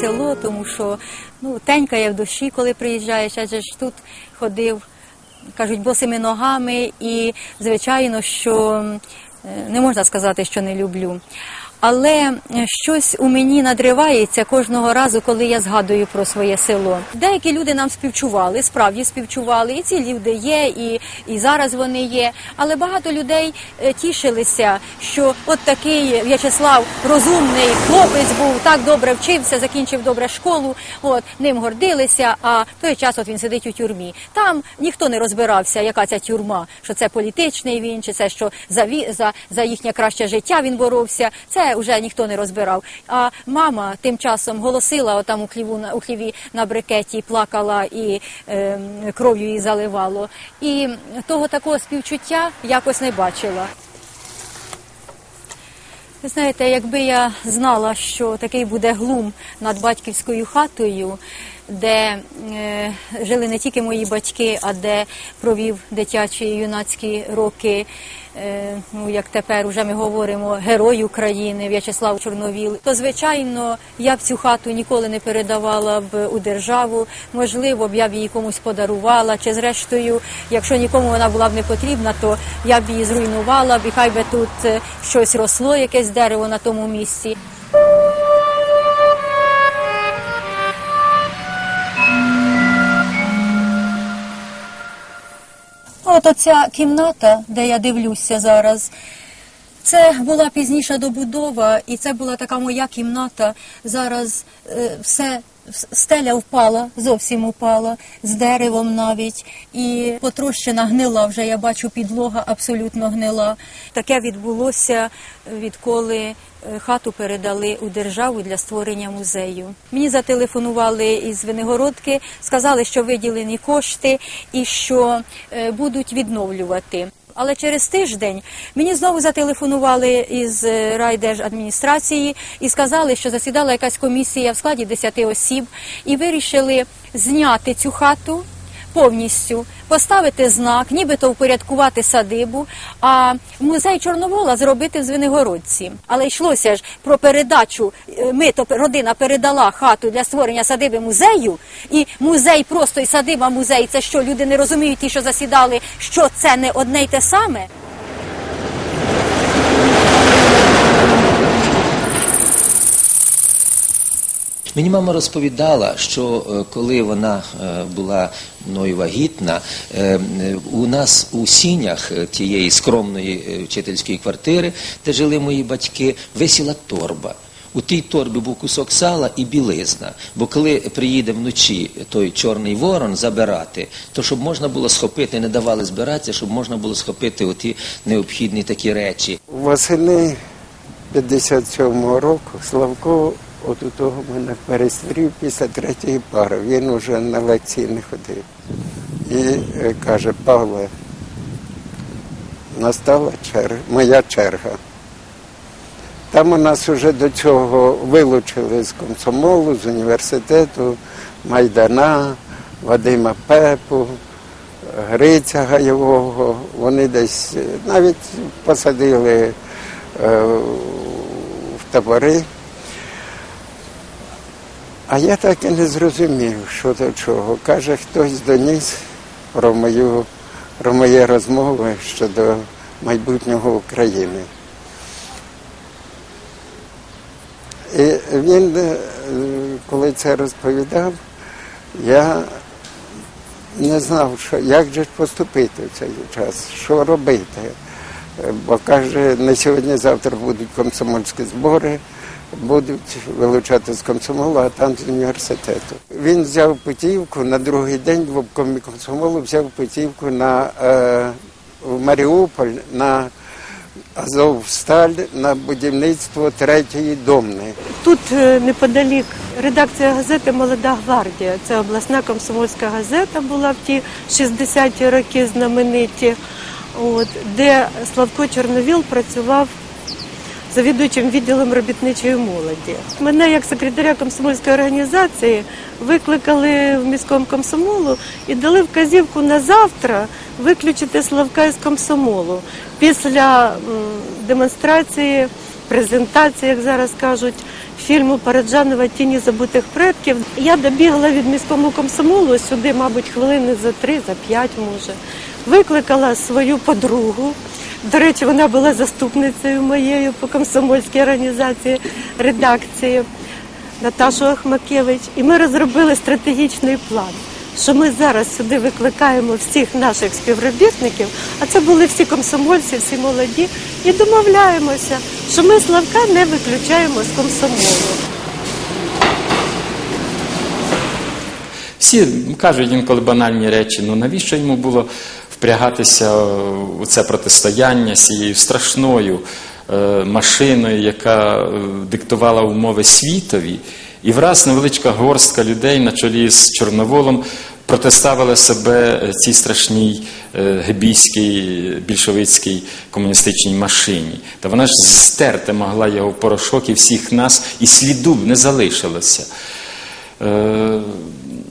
село, тому що ну, тенька я в душі, коли приїжджаєш, адже ж тут ходив, кажуть, босими ногами, і звичайно, що е, не можна сказати, що не люблю. Але е, щось у мені надривається кожного разу, коли я згадую про своє село. Деякі люди нам співчували, справді співчували, і ці люди є, і, і зараз вони є. Але багато людей е, тішилися, що от такий В'ячеслав розумний хлопець був, так добре вчився, закінчив добре школу. От ним гордилися. А той час от він сидить у тюрмі. Там ніхто не розбирався, яка ця тюрма, що це політичний він, чи це що за за, за їхнє краще життя він боровся. Це вже ніхто не розбирав. А мама тим часом голосила отам у хліву у хліві на брикеті, плакала і е, кров'ю її заливало. І того такого співчуття якось не бачила. Ви знаєте, якби я знала, що такий буде глум над батьківською хатою, де е, жили не тільки мої батьки, а де провів дитячі і юнацькі роки, е, ну як тепер уже ми говоримо, герой України В'ячеслав Чорновіл, то звичайно я б цю хату ніколи не передавала б у державу. Можливо, б я б її комусь подарувала, чи зрештою, якщо нікому вона була б не потрібна, то я б її зруйнувала б, і хай би тут е, щось росло, якесь дерево на тому місці. От оця кімната, де я дивлюся зараз, це була пізніша добудова, і це була така моя кімната. Зараз е, все стеля впала, зовсім упала, з деревом навіть, і потрощена гнила вже. Я бачу, підлога абсолютно гнила. Таке відбулося, відколи е, хату передали у державу для створення музею. Мені зателефонували із Винигородки, сказали, що виділені кошти і що е, будуть відновлювати. Але через тиждень мені знову зателефонували із е, райдержадміністрації і сказали, що засідала якась комісія в складі 10 осіб і вирішили зняти цю хату повністю, поставити знак, нібито впорядкувати садибу, а музей Чорновола зробити в Звенигородці. Але йшлося ж про передачу. е, Ми то родина передала хату для створення садиби музею, і музей просто і садиба музей. Це що люди не розуміють, ті, що засідали, що це не одне й те саме. Мені мама розповідала, що е, коли вона е, була мною вагітна, е, у нас у сінях е, тієї скромної е, вчительської квартири, де жили мої батьки, висіла торба. У тій торбі був кусок сала і білизна. Бо коли приїде вночі той чорний ворон забирати, то щоб можна було схопити, не давали збиратися, щоб можна було схопити оті необхідні такі речі. Восени 57-го року Славко от у того мене перестрів після третьої пари. Він уже на лекції не ходив. І е, каже, Павле, настала черга, моя черга. Там у нас вже до цього вилучили з комсомолу, з університету, Майдана, Вадима Пепу, Гриця Гаєвого. Вони десь е, навіть посадили е, в табори. А я так і не зрозумів, що до чого. Каже, хтось доніс про мою про мої розмови щодо майбутнього України. І він, е, коли це розповідав, я не знав, що, як же поступити в цей час, що робити. Бо каже, не сьогодні-завтра будуть комсомольські збори, будуть вилучати з комсомолу, а там з університету. Він взяв путівку на другий день в обкомі комсомолу взяв путівку на е, в Маріуполь на Азовсталь на будівництво третьої домни. Тут е, неподалік редакція газети Молода гвардія. Це обласна комсомольська газета була в ті 60-ті роки знамениті, от, де Славко Чорновіл працював завідуючим відділом робітничої молоді. Мене як секретаря комсомольської організації викликали в міському комсомолу і дали вказівку на завтра виключити Славка із комсомолу після демонстрації, презентації, як зараз кажуть, фільму Параджанова Тіні забутих предків. Я добігла від міському комсомолу сюди, мабуть, хвилини за три, за п'ять може. Викликала свою подругу. До речі, вона була заступницею моєю по комсомольській організації редакції Наташу Ахмакевич. І ми розробили стратегічний план. Що ми зараз сюди викликаємо всіх наших співробітників, а це були всі комсомольці, всі молоді, і домовляємося, що ми Славка не виключаємо з комсомолу. Всі кажуть інколи банальні речі, ну навіщо йому було впрягатися у це протистояння з цією страшною е, машиною, яка е, диктувала умови світові, і враз невеличка горстка людей на чолі з Чорноволом протиставила себе цій страшній е, гебійській більшовицькій комуністичній машині. Та вона ж стерти могла його в порошок і всіх нас, і сліду не залишилося.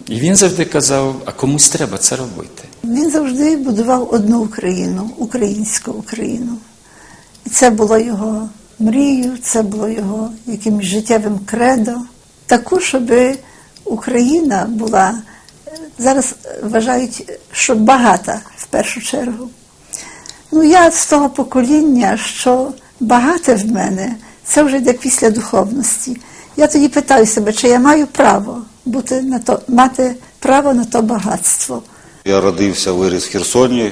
І він завжди казав, а комусь треба це робити. Він завжди будував одну Україну, українську Україну. І це було його мрією, це було його якимось життєвим кредо. Таку, щоб Україна була, зараз вважають, що багата в першу чергу. Ну, я з того покоління, що багате в мене, це вже йде після духовності. Я тоді питаю себе, чи я маю право бути на то, мати право на то багатство. Я родився, виріс в Херсоні,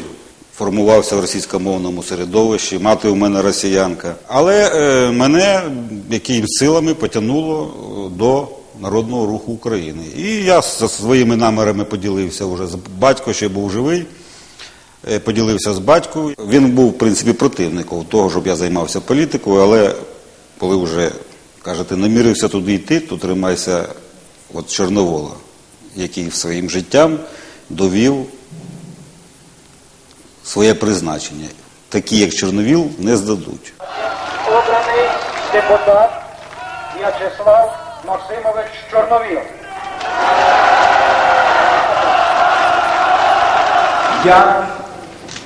формувався в російськомовному середовищі, мати у мене росіянка. Але е, мене якимись силами потягнуло е, до Народного руху України. І я зі своїми намірами поділився вже з батько, ще був живий. е, Поділився з батьком. Він був, в принципі, противником того, щоб я займався політикою, але коли вже, кажете, намірився туди йти, то тримайся от Чорновола, який своїм життям довів своє призначення. Такі, як Чорновіл, не здадуть. обраний депутат В'ячеслав Максимович Чорновіл. Я,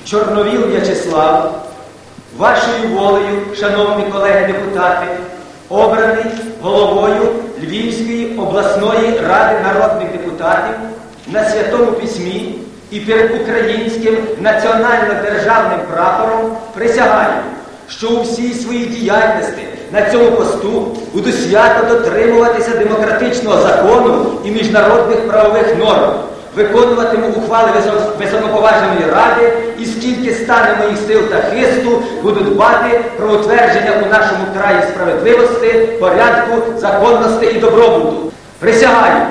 Чорновіл В'ячеслав, вашою волею, шановні колеги-депутати, обраний головою Львівської обласної ради народних депутатів на Святому Письмі і перед українським національно-державним прапором присягаю, що у всій своїй діяльності на цьому посту буду свято дотримуватися демократичного закону і міжнародних правових норм виконуватиму ухвали висо- високоповажної ради і скільки стане моїх сил та хисту, буду дбати про утвердження у нашому краї справедливості, порядку, законності і добробуту. Присягаю,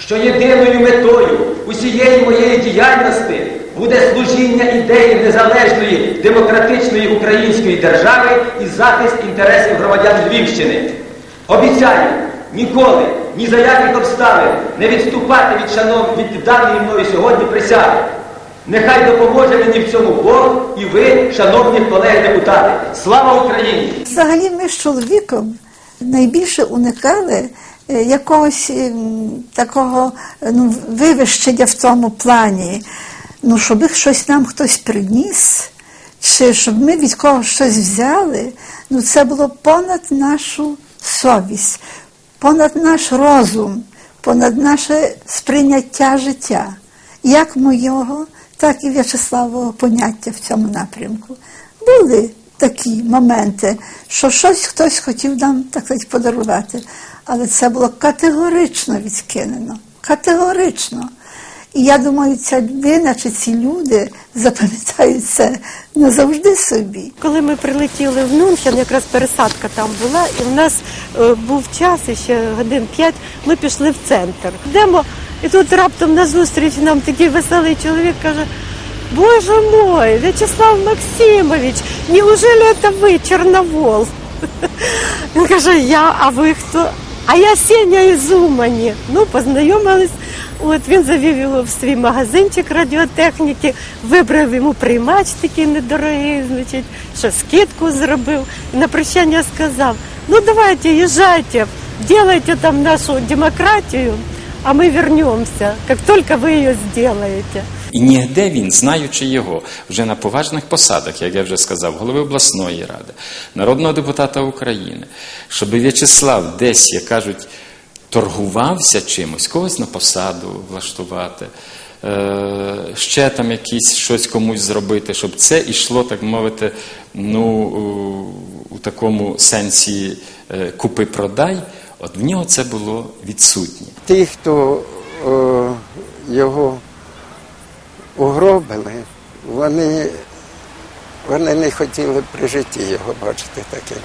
що єдиною метою усієї моєї діяльності буде служіння ідеї незалежної демократичної української держави і захист інтересів громадян Львівщини. Обіцяю ніколи, ні за яких обставин не відступати від шанов від даної мною сьогодні присяги. Нехай допоможе мені в цьому Бог і ви, шановні колеги-депутати. Слава Україні! Взагалі ми з чоловіком найбільше уникали якогось ем, такого е, ну, вивищення в тому плані, ну, щоб щось нам хтось приніс, чи щоб ми від когось щось взяли, ну це було понад нашу совість, понад наш розум, понад наше сприйняття життя, як моєго, так і В'ячеславового поняття в цьому напрямку. Були такі моменти, що щось хтось хотів нам так сказати, подарувати, але це було категорично відкинено. Категорично. І я думаю, ця людина чи ці люди запам'ятають це назавжди собі. Коли ми прилетіли в Мюнхен, якраз пересадка там була, і в нас е, був час, і ще годин п'ять, ми пішли в центр. Йдемо, і тут раптом назустріч нам такий веселий чоловік каже. Боже мой, Вячеслав Максимович, неужели это вы, Черновол? Він каже, я, а ви хто? А я Сеня із Умані. Ну, познайомились. От він завів його в свій магазинчик радіотехніки, вибрав йому приймач такий недорогий, значить, що скидку зробив. І на прощання сказав: ну давайте, їжджайте, делайте там нашу демократію, а ми вернемося, як тільки ви її зробите. І нігде він, знаючи його, вже на поважних посадах, як я вже сказав, голови обласної ради, народного депутата України, щоб В'ячеслав десь, як кажуть, торгувався чимось, когось на посаду влаштувати, е, ще там якісь щось комусь зробити, щоб це йшло, так мовити, ну, у, такому сенсі е, купи-продай, от в нього це було відсутнє. Ті, хто е, його угробили, вони, вони не хотіли при житті його бачити таким.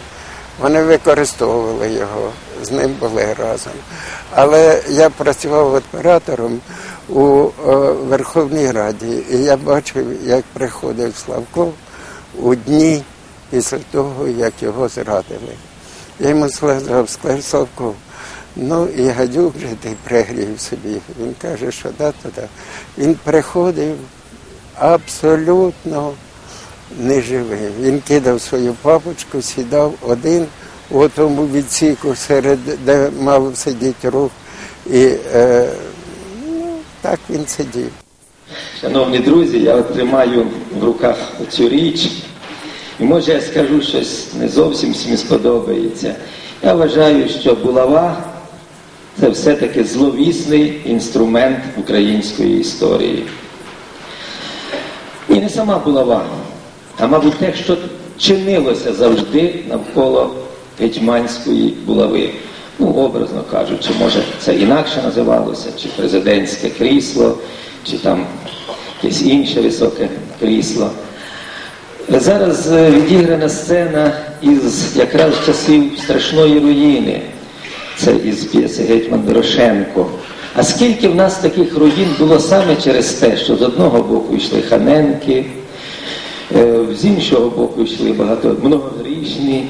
Вони використовували його, з ним були разом. Але я працював оператором у е, Верховній Раді, і я бачив, як приходив Славко у дні після того, як його зрадили. Я йому сказав, Славко, ну і гадюк же ти пригрів собі. Він каже, що да, то да. Він приходив абсолютно неживий. Він кидав свою папочку, сідав один у тому відсіку, серед де мав сидіти рух. І е, ну, так він сидів. Шановні друзі, я тримаю в руках цю річ, і може я скажу щось не зовсім всім сподобається. Я вважаю, що булава це все-таки зловісний інструмент української історії. І не сама булава, а мабуть те, що чинилося завжди навколо гетьманської булави. Ну, образно кажучи, може це інакше називалося, чи президентське крісло, чи там якесь інше високе крісло. Зараз е, відіграна сцена із якраз часів страшної руїни. Це із п'єси Гетьман Дорошенко. А скільки в нас таких руїн було саме через те, що з одного боку йшли ханенки, е, з іншого боку йшли багато многогрішні,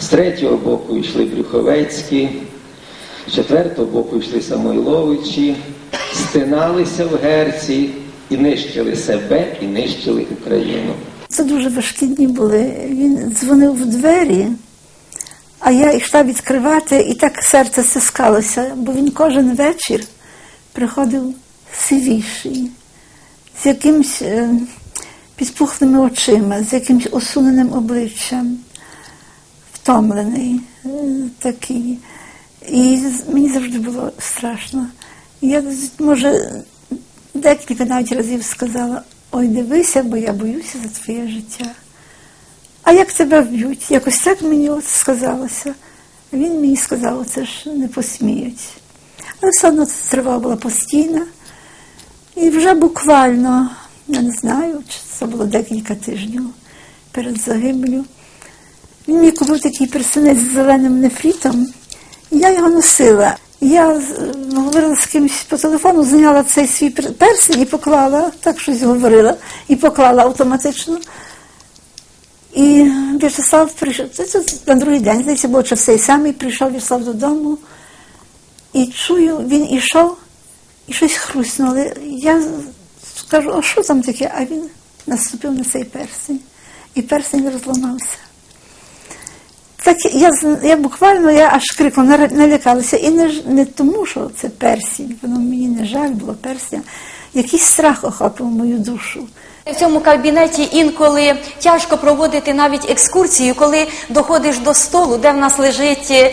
з третього боку йшли Брюховецькі, з четвертого боку йшли Самойловичі, стиналися в герці і нищили себе, і нищили Україну. Це дуже важкі дні були. Він дзвонив в двері, а я йшла відкривати, і так серце стискалося, бо він кожен вечір приходив сивіший, з якимсь е, підпухлими очима, з якимось осуненим обличчям, втомлений е, такий. І мені завжди було страшно. Я, може, декілька навіть разів сказала, ой, дивися, бо я боюся за твоє життя. А як тебе вб'ють? Якось так мені от сказалося. Він мені сказав, це ж не посміють. Але все одно ця тривога була постійна. І вже буквально, я не знаю, чи це було декілька тижнів перед загиблю. Він мені купив такий персонець з зеленим нефрітом, і я його носила. Я говорила з кимось по телефону, зняла цей свій пер- персень і поклала, так щось говорила, і поклала автоматично. І В'ячеслав прийшов, це, це на другий день, здається, було чи в цей самий прийшов В'ячеслав додому, і чую, він ішов, і щось хруснуло. Я кажу, а що там таке? А він наступив на цей персень, і персень розламався. Так я, я буквально я аж криком налякалася. І не, не тому, що це персінь, воно мені не жаль було персня. Якийсь страх охопив мою душу. В цьому кабінеті інколи тяжко проводити навіть екскурсію, коли доходиш до столу, де в нас лежить, е,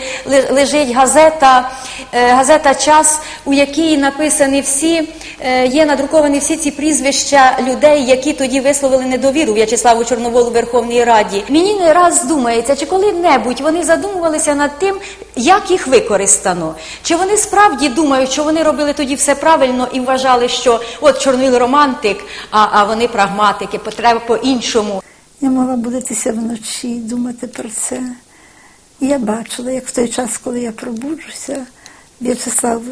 лежить газета, е, газета Час, у якій написані всі, е, є надруковані всі ці прізвища людей, які тоді висловили недовіру В'ячеславу Чорноволу Верховній Раді. Мені не раз думається, чи коли-небудь вони задумувалися над тим, як їх використано. Чи вони справді думають, що вони робили тоді все правильно і вважали, що от Чорновіл романтик, а, а вони прагматики, потреба по-іншому. Я могла будитися вночі, думати про це. Я бачила, як в той час, коли я пробуджуся, В'ячеслав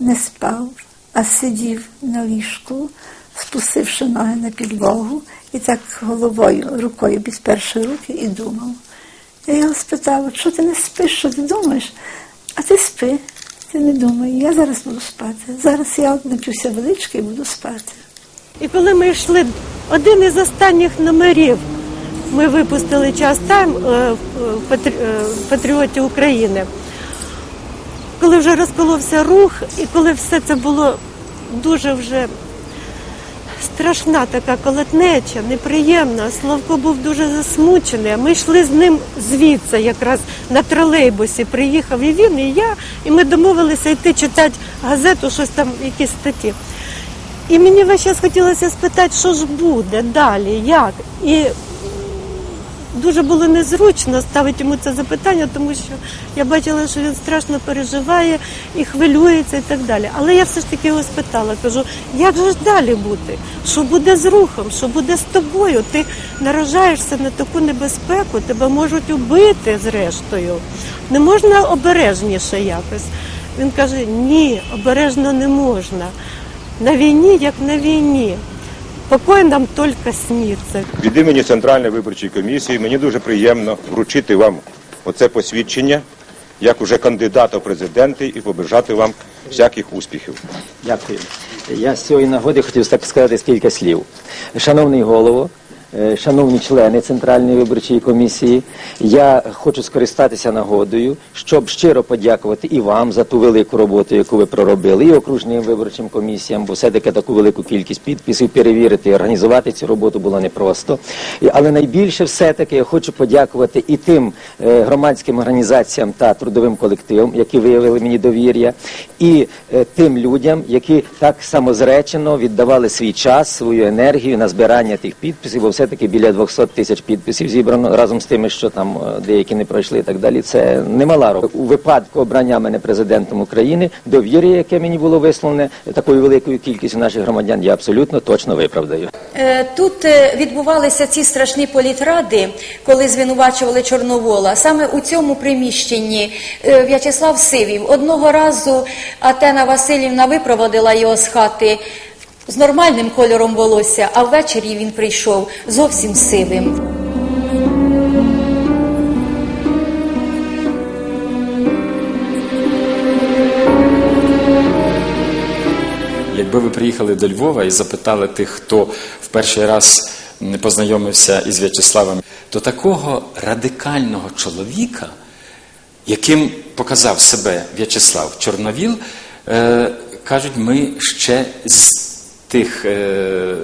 не спав, а сидів на ліжку, спустивши ноги на підлогу і так головою, рукою підперши руки і думав. Я його спитала, що ти не спиш, що ти думаєш? А ти спи, ти не думай, я зараз буду спати. Зараз я нап'юся водички і буду спати. І коли ми йшли, один із останніх номерів, ми випустили час тайм е, в е, в Патріоті України. Коли вже розколовся рух, і коли все це було дуже вже страшна така колотнеча, неприємна. Славко був дуже засмучений. А ми йшли з ним звідси, якраз на тролейбусі. Приїхав і він, і я, і ми домовилися йти читати газету, щось там, якісь статті. І мені весь час хотілося спитати, що ж буде далі, як. І дуже було незручно ставити йому це запитання, тому що я бачила, що він страшно переживає і хвилюється і так далі. Але я все ж таки його спитала, кажу, як же ж далі бути? Що буде з рухом? Що буде з тобою? Ти наражаєшся на таку небезпеку, тебе можуть убити зрештою. Не можна обережніше якось. Він каже: ні, обережно не можна. На війні, як на війні. Покой нам тільки сніться. Від імені Центральної виборчої комісії мені дуже приємно вручити вам оце посвідчення як уже кандидата в президенти і побажати вам всяких успіхів. Дякую. Я з цієї нагоди хотів так сказати кілька слів. Шановний голово, шановні члени Центральної виборчої комісії, я хочу скористатися нагодою, щоб щиро подякувати і вам за ту велику роботу, яку ви проробили, і окружним виборчим комісіям, бо все-таки таку велику кількість підписів перевірити і організувати цю роботу було непросто. Але найбільше все-таки я хочу подякувати і тим е, громадським організаціям та трудовим колективам, які виявили мені довір'я, і е, тим людям, які так самозречено віддавали свій час, свою енергію на збирання тих підписів, бо все-таки біля 200 тисяч підписів зібрано разом з тими, що там е, деякі не пройшли і так далі. Це немала робота. У випадку обрання мене президентом України, довір'я, яке мені було висловлене такою великою кількістю наших громадян, я абсолютно точно виправдаю. Е, Тут е, відбувалися ці страшні політради, коли звинувачували Чорновола. Саме у цьому приміщенні В'ячеслав Сивів одного разу Атена Васильівна випроводила його з хати з нормальним кольором волосся, а ввечері він прийшов зовсім сивим. Якби ви приїхали до Львова і запитали тих, хто в перший раз не познайомився із В'ячеславом, то такого радикального чоловіка, яким показав себе В'ячеслав Чорновіл, е, кажуть, ми ще з тих е,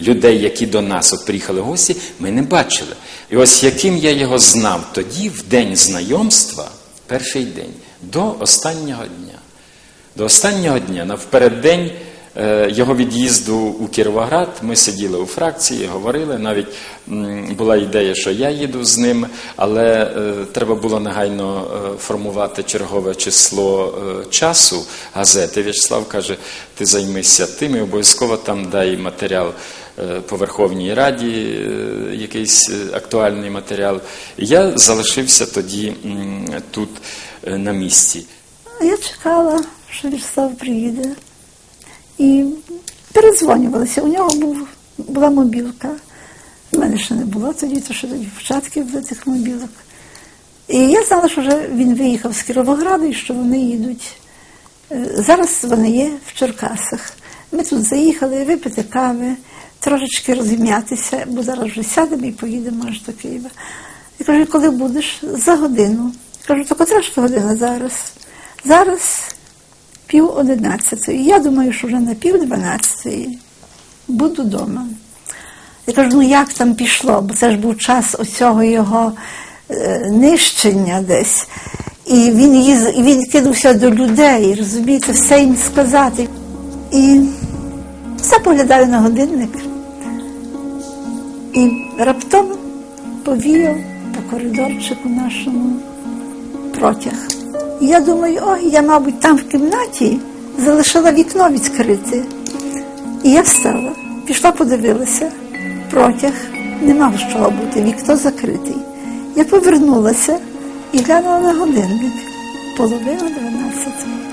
людей, які до нас от приїхали гості, ми не бачили. І ось яким я його знав тоді, в день знайомства, в перший день, до останнього дня. До останнього дня, навпереддень його від'їзду у Кіровоград, ми сиділи у фракції, говорили. Навіть була ідея, що я їду з ним, але е, треба було негайно е, формувати чергове число е, часу газети. В'ячеслав каже: ти займися тим і обов'язково там дай матеріал. е, По Верховній Раді е, якийсь е, актуальний матеріал. Я залишився тоді тут е, на місці. Я чекала, що Вячеслав приїде. І передзвонювалися. У нього був, була мобілка. У мене ще не було тоді, то тоді початки були цих мобілок. І я знала, що вже він виїхав з Кіровограду і що вони їдуть. Е, Зараз вони є в Черкасах. Ми тут заїхали випити кави, трошечки розім'ятися, бо зараз вже сядемо і поїдемо аж до Києва. Я кажу, коли будеш? За годину. Кажу, то котра ж година зараз? Зараз пів одинадцятої. Я думаю, що вже на пів дванадцятої буду вдома. Я кажу, ну як там пішло, бо це ж був час оцього його е, нищення десь. І він, їз, він кинувся до людей, розумієте, все їм сказати. І все поглядаю на годинник. І раптом повіяв по коридорчику нашому протяг. Я думаю, ой, я, мабуть, там в кімнаті залишила вікно відкрите. І я встала, пішла, подивилася, протяг не мав чого бути, вікно закритий. Я повернулася і глянула на годинник. Половина дванадцятого.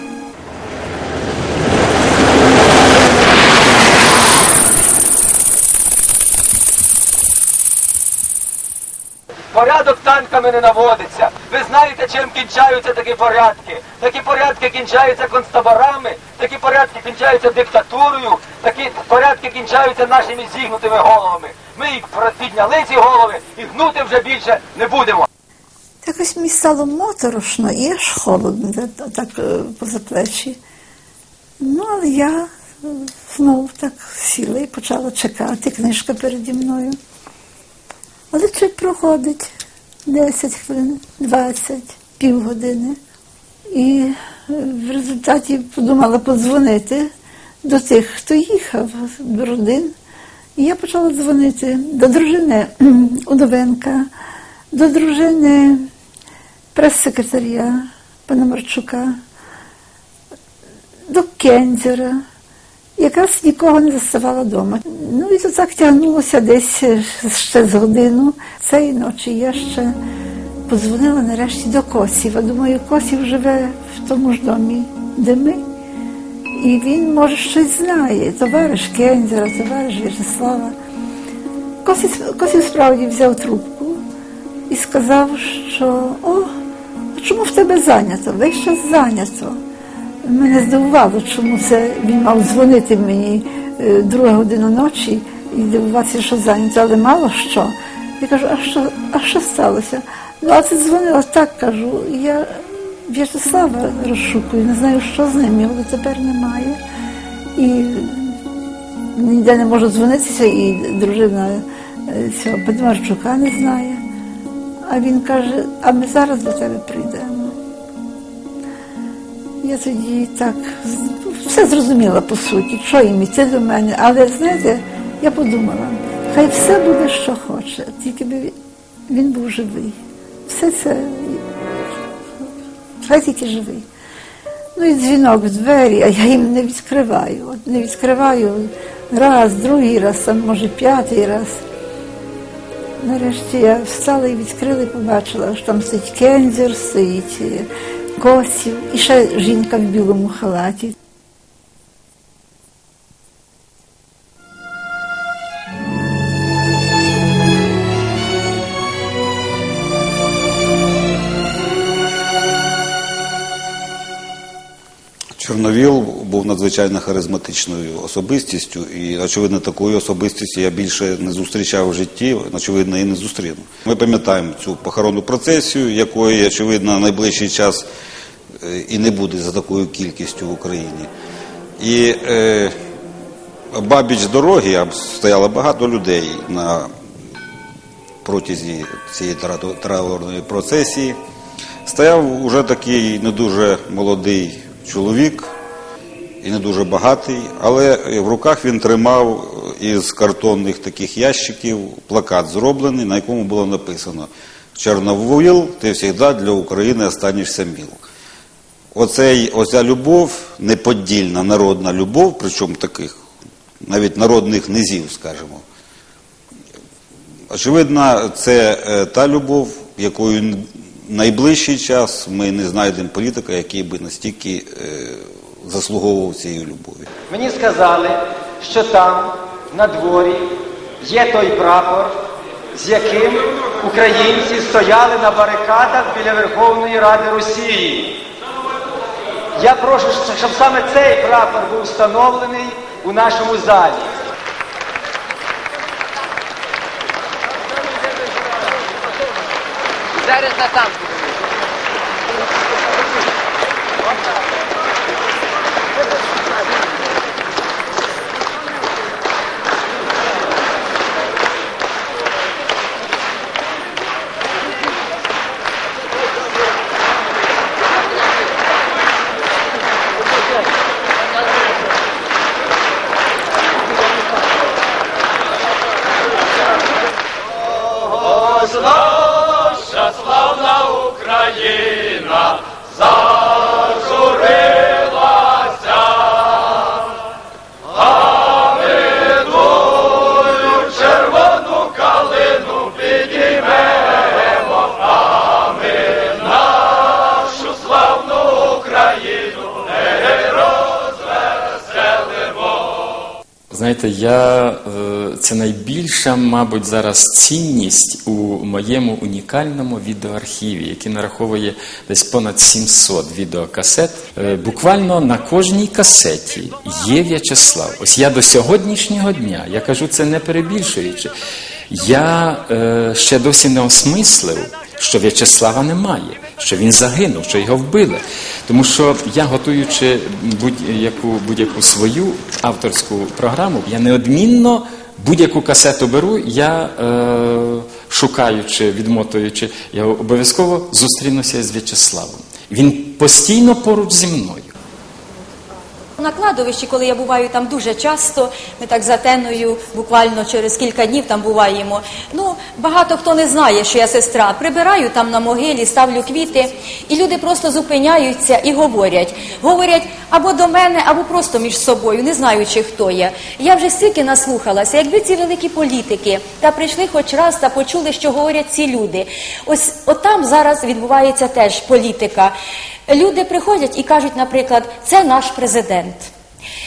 Порядок танками не наводиться. Ви знаєте, чим кінчаються такі порядки? Такі порядки кінчаються концтаборами, такі порядки кінчаються диктатурою, такі порядки кінчаються нашими зігнутими головами. Ми їх підняли ці голови і гнути вже більше не будемо. Якось мені стало моторошно і аж холодно, та- та- так е, поза плечі. Ну, але я знову так сіла і почала чекати, книжка переді мною. Але чуть проходить 10 хвилин, 20, півгодини. І е, в результаті подумала подзвонити до тих, хто їхав, до родин. І я почала дзвонити до дружини Удовенка, до дружини прес-секретаря пана Марчука, до Кензера. Якраз нікого не заставала вдома. Ну і то так тягнулося десь е, ще з годину. Цієї ночі я ще подзвонила нарешті до Косіва. Думаю, Косів живе в тому ж домі, де ми. І він, може, щось знає. Товариш Кензера, товариш В'ячеслава. Косів, Косів справді взяв трубку і сказав, що о, а чому в тебе зайнято? Весь час зайнято. Мене здивувало, чому це він мав дзвонити мені е, друга година ночі і дивуватися, що зайнято, але мало що. Я кажу, а що, а що сталося? Ну, а ти дзвонила так, кажу, я В'ячеслава розшукую, не знаю, що з ним, його тепер немає. І ніде не можу дзвонитися, і дружина е, цього Бедмарчука не знає. А він каже, а ми зараз до тебе прийдемо. Я тоді так все зрозуміла по суті, що їм іти до мене, але знаєте, я подумала, хай все буде, що хоче, тільки би він- був живий. Все це хай тільки живий. Ну і дзвінок в двері, а я їм не відкриваю. От не відкриваю раз, другий раз, а може п'ятий раз. Нарешті я встала і відкрила і побачила, що там стоїть кензер, стоїть е, косів, і ще жінка в білому халаті. Чорновіл був надзвичайно харизматичною особистістю, і, очевидно, такої особистості я більше не зустрічав в житті, очевидно, і не зустріну. Ми пам'ятаємо цю похоронну процесію, якої, очевидно, найближчий час е, і не буде за такою кількістю в Україні. І е, бабіч дороги стояло багато людей на протязі цієї тра- траурної процесії. Стояв уже такий не дуже молодий чоловік і не дуже багатий, але в руках він тримав із картонних таких ящиків плакат зроблений, на якому було написано Чорновіл, ти завжди для України останешся міл. Оцей, оця любов, неподільна народна любов, причому таких навіть народних низів, скажімо, Очевидно, це е, та любов, якою найближчий час ми не знайдемо політика, який би настільки е, заслуговував цієї любові. Мені сказали, що там, на дворі, є той прапор, з яким українці стояли на барикадах біля Верховної Ради Росії. Я прошу, щоб саме цей прапор був встановлений у нашому залі. Зараз на там. Знаєте, я, е, це найбільша, мабуть, зараз цінність у моєму унікальному відеоархіві, який нараховує десь понад 700 відеокасет. Е, Буквально на кожній касеті є В'ячеслав. Ось я до сьогоднішнього дня, я кажу це не перебільшуючи, я е, ще досі не осмислив, що В'ячеслава немає, що він загинув, що його вбили. Тому що я, готуючи будь-яку будь-яку свою авторську програму, я неодмінно будь-яку касету беру, я е, шукаючи, відмотуючи, я обов'язково зустрінуся з В'ячеславом. Він постійно поруч зі мною. На кладовищі, коли я буваю там дуже часто, ми так за теною буквально через кілька днів там буваємо. Ну, багато хто не знає, що я сестра. Прибираю там на могилі, ставлю квіти, і люди просто зупиняються і говорять. Говорять або до мене, або просто між собою, не знаючи, хто я. Я вже стільки наслухалася, якби ці великі політики та прийшли хоч раз та почули, що говорять ці люди. Ось отам зараз відбувається теж політика. Люди приходять і кажуть, наприклад, це наш президент.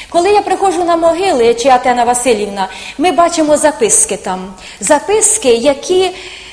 Коли я приходжу на могили чи Атена Васильівна, ми бачимо записки там. Записки, які,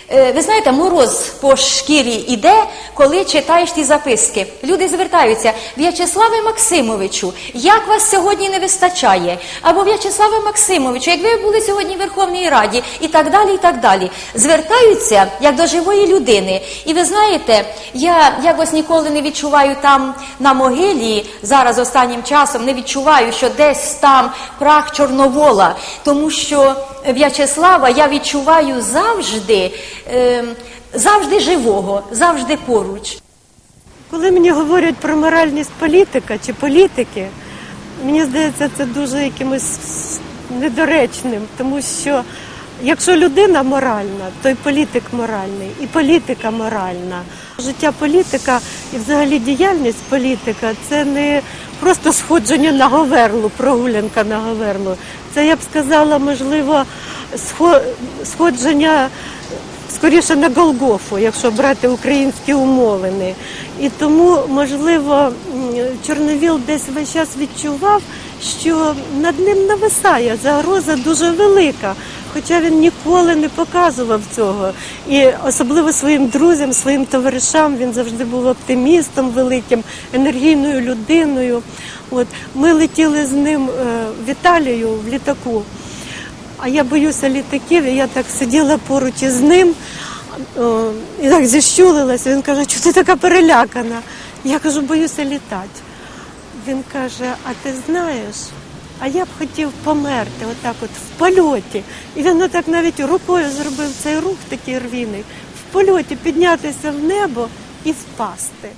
ви знаєте, мороз по шкірі іде, коли читаєш ті записки. Люди звертаються, В'ячеславе Максимовичу, як вас сьогодні не вистачає? Або В'ячеславе Максимовичу, як ви були сьогодні в Верховній Раді, і так далі, і так далі. Звертаються як до живої людини. І ви знаєте, я якось ніколи не відчуваю там на могилі, зараз останнім часом не відчуваю, що десь там прах Чорновола, тому що В'ячеслава я відчуваю завжди, е, завжди живого, завжди поруч. Коли мені говорять про моральність політика чи політики, мені здається, це дуже якимось недоречним, тому що якщо людина моральна, то й політик моральний, і політика моральна. Життя політика і взагалі діяльність політика це не просто сходження на говерлу, прогулянка на говерлу. Це я б сказала, можливо, сходження скоріше на Голгофу, якщо брати українські умовини. І тому, можливо, Чорновіл десь весь час відчував, що над ним нависає загроза дуже велика. Хоча він ніколи не показував цього. І особливо своїм друзям, своїм товаришам він завжди був оптимістом великим, енергійною людиною. От ми летіли з ним е, в Італію в літаку. А я боюся літаків, і я так сиділа поруч із ним о, і так зіщулилася. Він каже, чого ти така перелякана? Я кажу, боюся літати. Він каже: А ти знаєш, а я б хотів померти отак от в польоті. І він отак навіть рукою зробив цей рух такий рвіний, в польоті піднятися в небо і впасти.